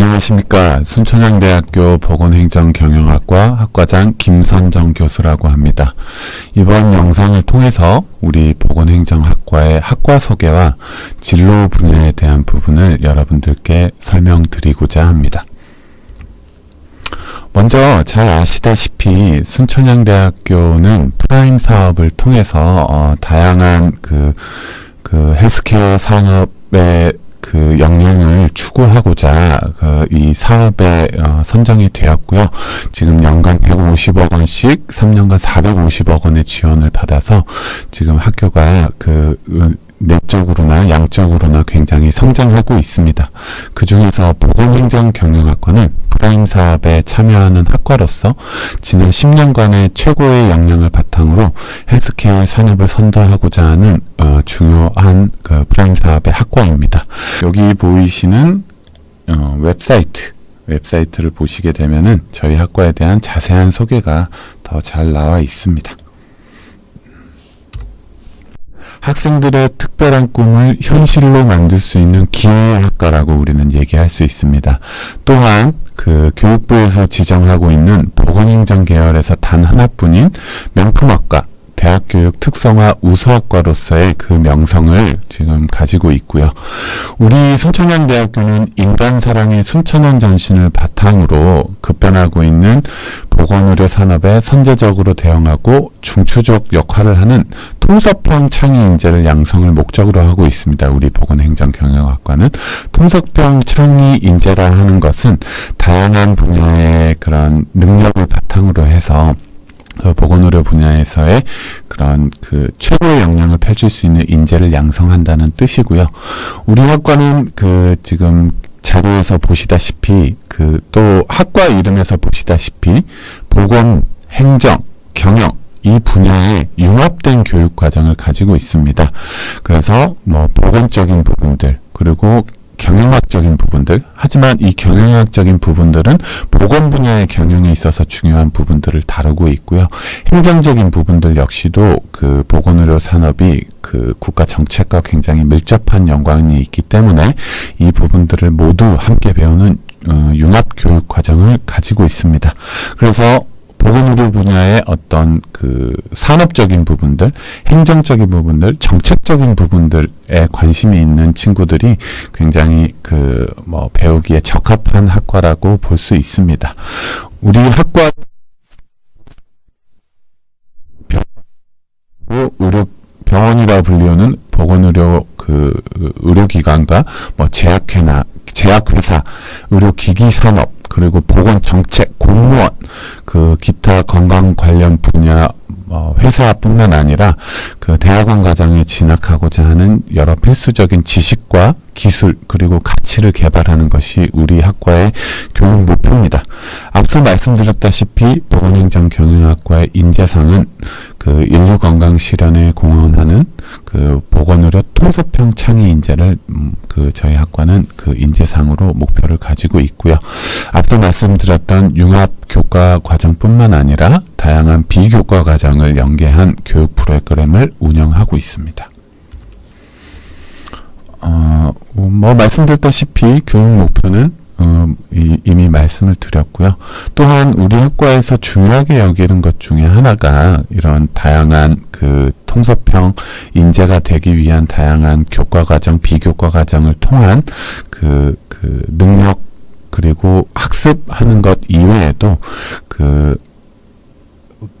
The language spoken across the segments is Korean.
안녕하십니까. 순천향대학교 보건행정경영학과 학과장 김선정 교수라고 합니다. 이번 영상을 통해서 우리 보건행정학과의 학과 소개와 진로 분야에 대한 부분을 여러분들께 설명드리고자 합니다. 먼저 잘 아시다시피 순천향대학교는 프라임 사업을 통해서 어, 다양한 그, 그 헬스케어 산업의 그 역량을 추구하고자 그 이 사업에 어, 선정이 되었고요. 지금 연간 150억 원씩 3년간 450억 원의 지원을 받아서 지금 학교가 그 으, 내적으로나 양적으로나 굉장히 성장하고 있습니다. 그 중에서 보건행정 경영학과는 프라임 사업에 참여하는 학과로서 지난 10년간의 최고의 역량을 바탕으로 헬스케어 산업을 선도하고자 하는 어, 중요한 그 프라임 사업의 학과입니다. 여기 보이시는 어, 웹사이트 웹사이트를 보시게 되면은 저희 학과에 대한 자세한 소개가 더 잘 나와 있습니다. 학생들의 특별한 꿈을 현실로 만들 수 있는 기회의 학과라고 우리는 얘기할 수 있습니다. 또한 그 교육부에서 지정하고 있는 보건행정 계열에서 단 하나뿐인 명품학과 대학교육 특성화 우수학과로서의 그 명성을 지금 가지고 있고요. 우리 순천향대학교는 인간 사랑의 순천원 전신을 바탕으로 급변하고 있는 보건의료 산업에 선제적으로 대응하고 중추적 역할을 하는 통섭형 창의 인재를 양성을 목적으로 하고 있습니다. 우리 보건행정경영학과는 통섭형 창의 인재라 하는 것은 다양한 분야의 그런 능력을 바탕으로 해서 그 보건의료 분야에서의 그런 그 최고의 역량을 펼칠 수 있는 인재를 양성한다는 뜻이고요. 우리 학과는 그 지금 자료에서 보시다시피 그 또 학과 이름에서 보시다시피 보건, 행정, 경영 이 분야에 융합된 교육 과정을 가지고 있습니다. 그래서 뭐 보건적인 부분들 그리고 경영학적인 부분들 하지만 이 경영학적인 부분들은 보건 분야의 경영에 있어서 중요한 부분들을 다루고 있고요. 행정적인 부분들 역시도 그 보건의료 산업이 그 국가 정책과 굉장히 밀접한 연관이 있기 때문에 이 부분들을 모두 함께 배우는 어, 융합 교육 과정을 가지고 있습니다. 그래서 보건의료 분야의 어떤 그 산업적인 부분들, 행정적인 부분들, 정책적인 부분들에 관심이 있는 친구들이 굉장히 그 뭐 배우기에 적합한 학과라고 볼 수 있습니다. 우리 학과 병, 의료 병원이라 불리우는 보건의료 그 의료기관과 뭐 제약회나 제약회사, 의료기기 산업 그리고 보건정책, 공무원, 그 기타 건강 관련 분야 어, 회사뿐만 아니라 그 대학원 과정에 진학하고자 하는 여러 필수적인 지식과 기술 그리고 가치를 개발하는 것이 우리 학과의 교육 목표입니다. 앞서 말씀드렸다시피 보건행정경영학과의 인재상은 그 인류 건강 실현에 공헌하는 그 보건의료 통섭형 창의 인재를 음, 그 저희 학과는 그 인재상으로 목표를 가지고 있고요. 앞서 말씀드렸던 융합 교과 과정뿐만 아니라 다양한 비교과 과정을 연계한 교육 프로그램을 운영하고 있습니다. 어, 뭐 말씀드렸다시피 교육 목표는 어, 이, 이미 말씀을 드렸고요. 또한 우리 학과에서 중요하게 여기는 것 중에 하나가 이런 다양한 그 통섭형 인재가 되기 위한 다양한 교과 과정, 비교과 과정을 통한 그, 그 능력 그리고 학습하는 것 이외에도 그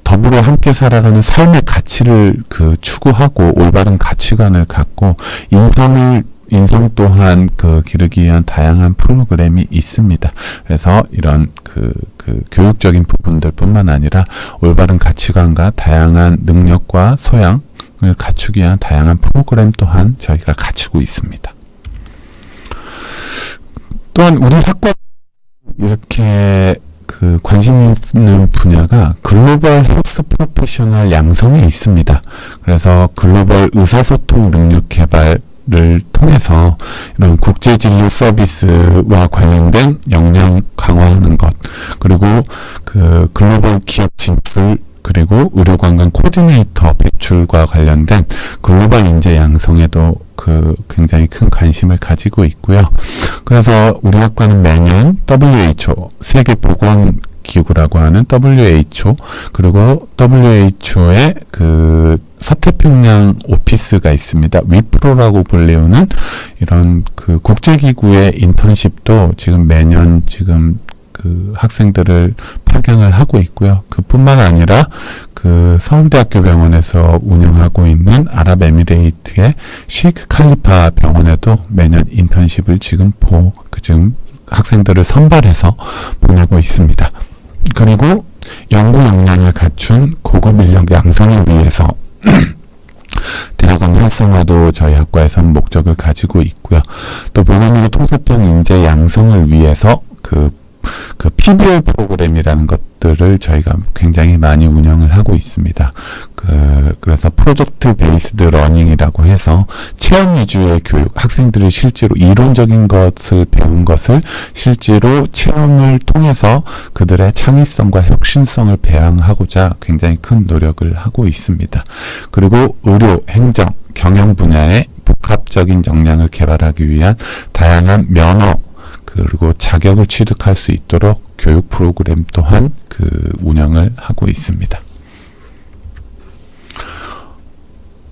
더불어 함께 살아가는 삶의 가치를 그 추구하고 올바른 가치관을 갖고 인성을 인성 또한 그 기르기 위한 다양한 프로그램이 있습니다. 그래서 이런 그, 그 교육적인 부분들뿐만 아니라 올바른 가치관과 다양한 능력과 소양을 갖추기 위한 다양한 프로그램 또한 저희가 갖추고 있습니다. 또한 우리 학과 이렇게 그 관심 있는 분야가 글로벌 헬스 프로페셔널 양성에 있습니다. 그래서 글로벌 의사소통 능력 개발 을 통해서 이런 국제 진료 서비스와 관련된 역량 강화하는 것, 그리고 그 글로벌 기업 진출 그리고 의료관광 코디네이터 배출과 관련된 글로벌 인재 양성에도 그 굉장히 큰 관심을 가지고 있고요. 그래서 우리 학과는 매년 WHO 세계 보건 기구라고 하는 WHO 그리고 WHO의 그 서태평양 오피스가 있습니다. 위프로라고 불리우는 이런 그 국제기구의 인턴십도 지금 매년 지금 그 학생들을 파견을 하고 있고요. 그뿐만 아니라 그 서울대학교 병원에서 운영하고 있는 아랍에미레이트의 쉐이크 칼리파 병원에도 매년 인턴십을 지금 보, 그 지금 학생들을 선발해서 보내고 있습니다. 그리고 연구 역량을 갖춘 고급 인력 양성을 위해서 대학원 활성화도 저희 학과에서는 목적을 가지고 있고요. 또 보건의료 통합병 인재 양성을 위해서 그, 그 PBL 프로그램이라는 것들을 저희가 굉장히 많이 운영을 하고 있습니다. 그, 그래서 프로젝트 베이스드 러닝이라고 해서 체험 위주의 교육, 학생들이 실제로 이론적인 것을 배운 것을 실제로 체험을 통해서 그들의 창의성과 혁신성을 배양하고자 굉장히 큰 노력을 하고 있습니다. 그리고 의료, 행정, 경영 분야의 복합적인 역량을 개발하기 위한 다양한 면허 그리고 자격을 취득할 수 있도록 교육 프로그램 또한 그 운영을 하고 있습니다.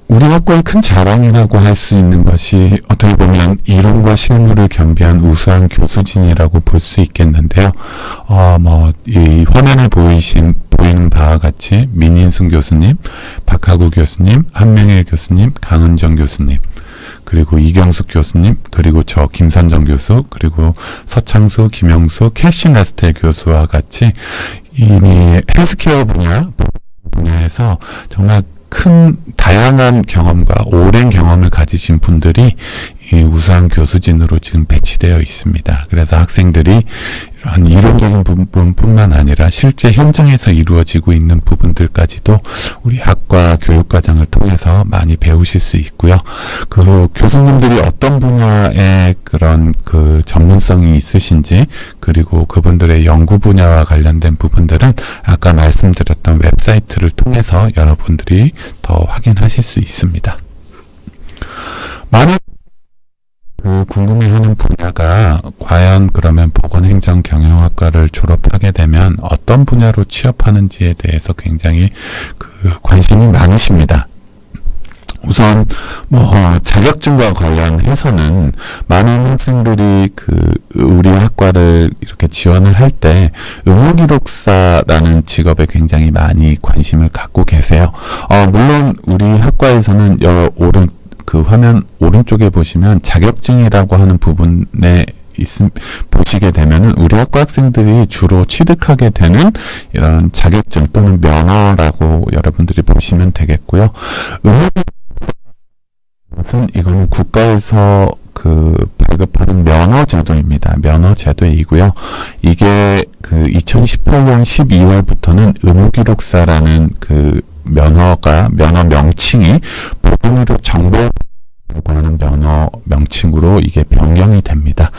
우리 학과의 큰 자랑이라고 할 수 있는 것이 어떻게 보면 이론과 실무를 겸비한 우수한 교수진이라고 볼 수 있겠는데요. 어, 뭐, 이 화면에 보이신, 보이는 바와 같이 민인순 교수님, 박하구 교수님, 한명일 교수님, 강은정 교수님, 그리고 이경숙 교수님, 그리고 저 김산정 교수, 그리고 서창수, 김영수, 캐시 나스테 교수와 같이 이미 헬스케어 분야, 분야에서 정말 큰 다양한 경험과 오랜 경험을 가지신 분들이 이 우수한 교수진으로 지금 배치되어 있습니다. 그래서 학생들이 이런 이론적인 부분뿐만 아니라 실제 현장에서 이루어지고 있는 부분들까지도 우리 학과 교육과정을 통해서 많이 배우실 수 있고요. 그 교수님들이 어떤 분야의 그런 그 전문성이 있으신지 그리고 그분들의 연구 분야와 관련된 부분들은 아까 말씀드렸던 웹사이트를 통해서 여러분들이 더 확인하실 수 있습니다. 많은 그 궁금해하는 분야가 과연 그러면 보건행정 경영학과를 졸업하게 되면 어떤 분야로 취업하는지에 대해서 굉장히 그 관심이 많으십니다. 우선 뭐 자격증과 관련해서는 많은 학생들이 그 우리 학과를 이렇게 지원을 할 때 의무기록사라는 직업에 굉장히 많이 관심을 갖고 계세요. 어 물론 우리 학과에서는 여 오른 그 화면 오른쪽에 보시면 자격증이라고 하는 부분에 있음, 보시게 되면은 우리 학과 학생들이 주로 취득하게 되는 이런 자격증 또는 면허라고 여러분들이 보시면 되겠고요. 의무 이거는 국가에서 그 발급하는 면허 제도입니다. 면허 제도이고요. 이게 그 2018년 12월부터는 의무기록사라는 그 면허가 면허 명칭이 보건의료 정보 하는 면허 명칭으로 이게 변경이 됩니다.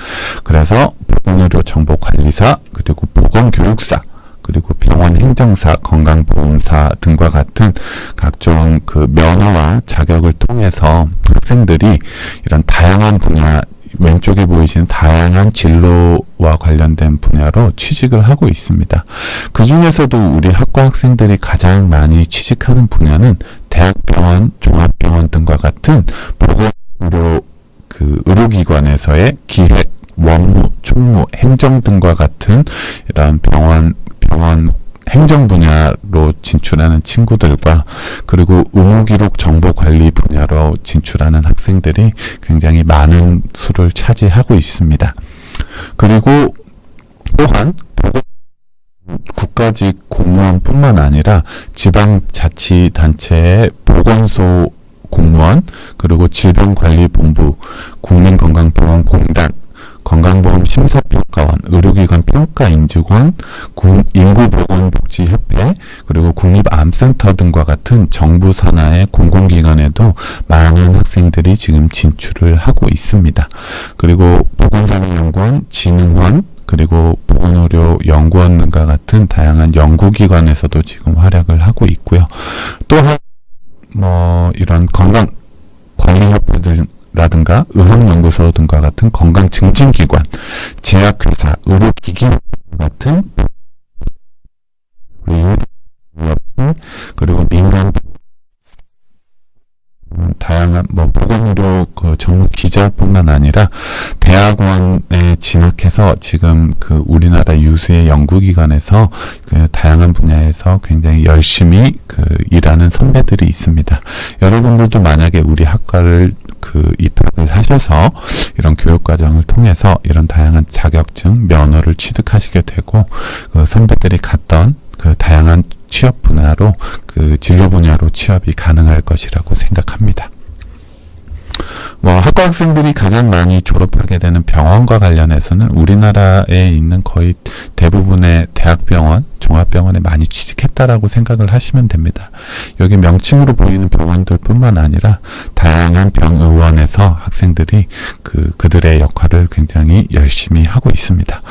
그래서 보건의료 정보관리사 그리고 보건교육사 그리고 병원 행정사, 건강보험사 등과 같은 각종 그 면허와 자격을 통해서 학생들이 이런 다양한 분야 왼쪽에 보이시는 다양한 진로와 관련된 분야로 취직을 하고 있습니다. 그 중에서도 우리 학과 학생들이 가장 많이 취직하는 분야는 대학병원, 종합병원 등과 같은 보건의료 그 의료기관에서의 기획, 원무, 총무, 행정 등과 같은 이런 병원 병원 행정 분야로 진출하는 친구들과 그리고 의무기록 정보 관리 분야로 진출하는 학생들이 굉장히 많은 수를 차지하고 있습니다. 그리고 또한 국가직 공무원뿐만 아니라 지방자치단체의 보건소 공무원 그리고 질병관리본부 국민건강보험공단 건강보험 심사평가원, 의료기관 평가인증원, 인구보건복지협회, 그리고 국립암센터 등과 같은 정부 산하의 공공기관에도 많은 학생들이 지금 진출을 하고 있습니다. 그리고 보건산업연구원, 진흥원, 그리고 보건의료 연구원 등과 같은 다양한 연구기관에서도 지금 활약을 하고 있고요. 또한 뭐 이런 건강 관리협회들 라든가 의학연구소 등과 같은 건강 증진 기관, 제약회사, 의료기기 같은 그리고 민간 음, 다양한 뭐 보건의료 그 전문 기자뿐만 아니라 대학원에 진학해서 지금 그 우리나라 유수의 연구기관에서 그 다양한 분야에서 굉장히 열심히 그 일하는 선배들이 있습니다. 여러분들도 만약에 우리 학과를 그 입학을 하셔서 이런 교육 과정을 통해서 이런 다양한 자격증 면허를 취득하시게 되고 그 선배들이 갔던 그 다양한 취업 분야로 그 진로 분야로 취업이 가능할 것이라고 생각합니다. 뭐 학과 학생들이 가장 많이 졸업하게 되는 병원과 관련해서는 우리나라에 있는 거의 대부분의 대학병원, 종합병원에 많이 취직했다라고 생각을 하시면 됩니다. 여기 명칭으로 보이는 병원들뿐만 아니라 다양한 병의원에서 학생들이 그 그들의 역할을 굉장히 열심히 하고 있습니다.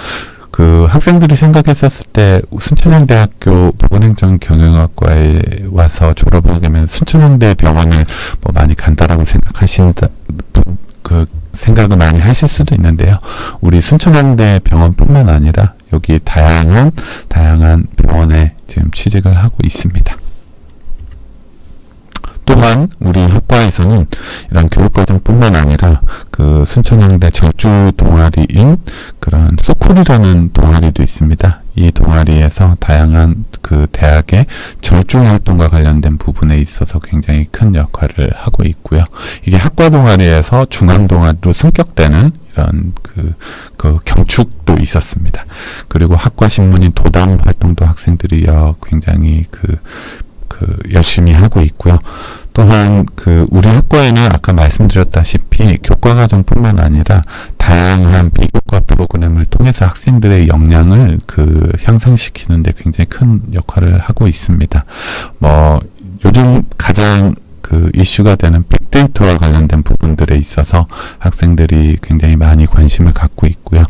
그 학생들이 생각했었을 때 순천향대학교 보건행정 경영학과에 와서 졸업을 하게 되면 순천향대 병원을 뭐 많이 간다라고 생각하신다 그 생각을 많이 하실 수도 있는데요. 우리 순천향대 병원뿐만 아니라 여기 다양한 다양한 병원에 지금 취직을 하고 있습니다. 또한 우리 학과에서는 이런 교육과정뿐만 아니라 그 순천향대 저주 동아리인 그런 소쿨이라는 동아리도 있습니다. 이 동아리에서 다양한 그 대학의 절중 활동과 관련된 부분에 있어서 굉장히 큰 역할을 하고 있고요. 이게 학과 동아리에서 중앙 동아리로 승격되는 이런 그, 그 경축도 있었습니다. 그리고 학과 신문인 도담 활동도 학생들이 굉장히 그, 그 열심히 하고 있고요. 또한 그 우리 학과에는 아까 말씀드렸다시피 교과 과정뿐만 아니라 다양한 비교과 프로그램을 통해서 학생들의 역량을 그 향상시키는데 굉장히 큰 역할을 하고 있습니다. 뭐 요즘 가장 그 이슈가 되는 빅데이터와 관련된 부분들에 있어서 학생들이 굉장히 많이 관심을 갖고 있고요.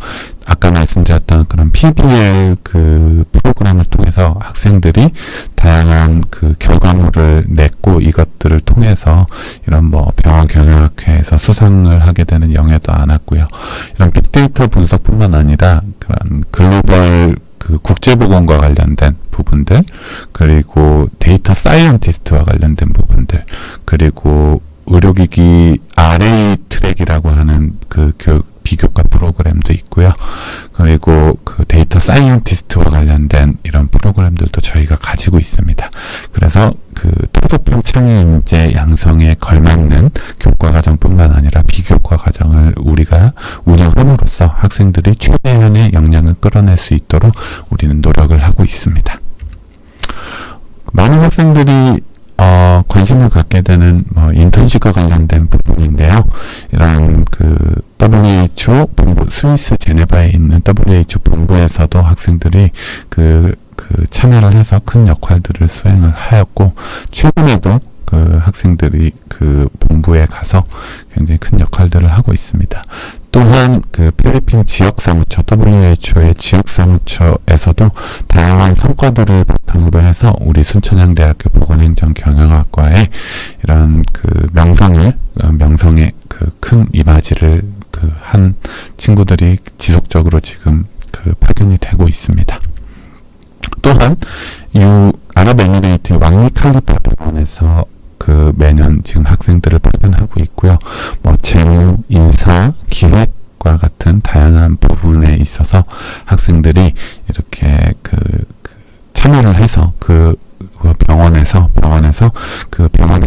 아까 말씀드렸던 그런 PBL 그 프로그램을 통해서 학생들이 다양한 그 결과물을 냈고 이것들을 통해서 이런 뭐 병원 경영학회에서 수상을 하게 되는 영예도 안았고요. 이런 빅데이터 분석뿐만 아니라 그런 글로벌 그 국제보건과 관련된 부분들, 그리고 데이터 사이언티스트와 관련된 부분들, 그리고 의료기기 RA 트랙이라고 하는 그 교육 비교과 프로그램도 있고요. 그리고 그 데이터 사이언티스트와 관련된 이런 프로그램들도 저희가 가지고 있습니다. 그래서 그 토속평 창의 인재 양성에 걸맞는 교과 과정뿐만 아니라 비교과 과정을 우리가 운영함으로써 학생들이 최대한의 역량을 끌어낼 수 있도록 우리는 노력을 하고 있습니다. 많은 학생들이 어, 갖게 되는 뭐 인턴십과 관련된 부분인데요. 이런 그 WHO 본부 스위스 제네바에 있는 WHO 본부에서도 학생들이 그, 그 참여를 해서 큰 역할들을 수행을 하였고 최근에도 그 학생들이 그 본부에 가서 굉장히 큰 역할들을 하고 있습니다. 또한 그 필리핀 지역 사무처 WHO의 지역 사무처에서도 다양한 성과들을 바탕으로 해서 우리 순천향대학교 보건행정 경영학과에 이런 그 명성을 어, 명성의 그 큰 이바지를 그 한 친구들이 지속적으로 지금 그 파견이 되고 있습니다. 또한 유 아랍에미레이트 왕리 칼리파 병원에서 그 매년 지금 학생들을 파견하고 있고요. 뭐 재무, 인사, 기획과 같은 다양한 부분에 있어서 학생들이 이렇게 그, 그 참여를 해서 그, 그 병원에서 병원에서 그 병원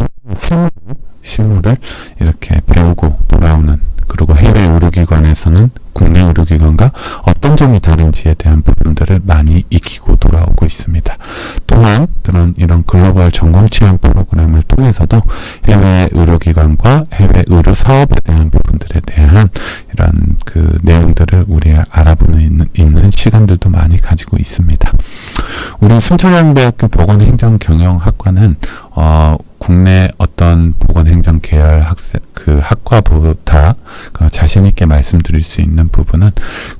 실무를 이렇게 배우고 돌아오는 그리고 해외 의료기관에서는 국내 의료기관과 어떤 점이 다른지에 대한 부분들을 많이 익히고 돌아오고 있습니다. 또한 그런 이런 글로벌 전공 취향 프로그램을 통해서도 해외 의료기관과 해외 의료 사업에 대한 부분들에 대한 이런 그 내용들을 우리 알아보는 있는, 있는 시간들도 많이 가지고 있습니다. 우리 순천향대학교 보건행정경영학과는 어, 국내 어떤 보건행정 계열 학생 그 학과보다 그 자신 있게 말씀드릴 수 있는 부분은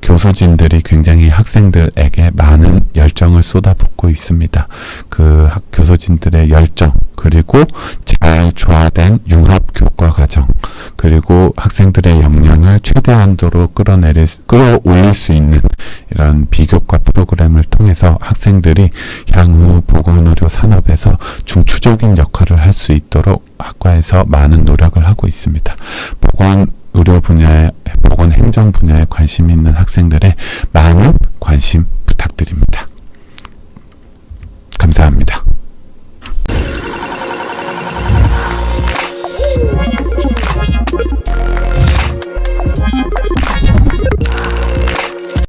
교수진들이 굉장히 학생들에게 많은 열정을 쏟아붓고 있습니다. 그 학, 교수진들의 열정 그리고 잘 조화된 융합 교과 과정 그리고 학생들의 역량을 최대한도로 끌어내릴 수- 끌어올릴 수 있는 이런 비교과 프로그램을 통해서 학생들이 향후 보건의료 산업에서 중추적인 역할을 할 수 있도록 학과에서 많은 노력을 하고 있습니다. 보건 의료 분야에 보건 행정 분야에 관심 있는 학생들의 많은 관심 부탁드립니다. 감사합니다.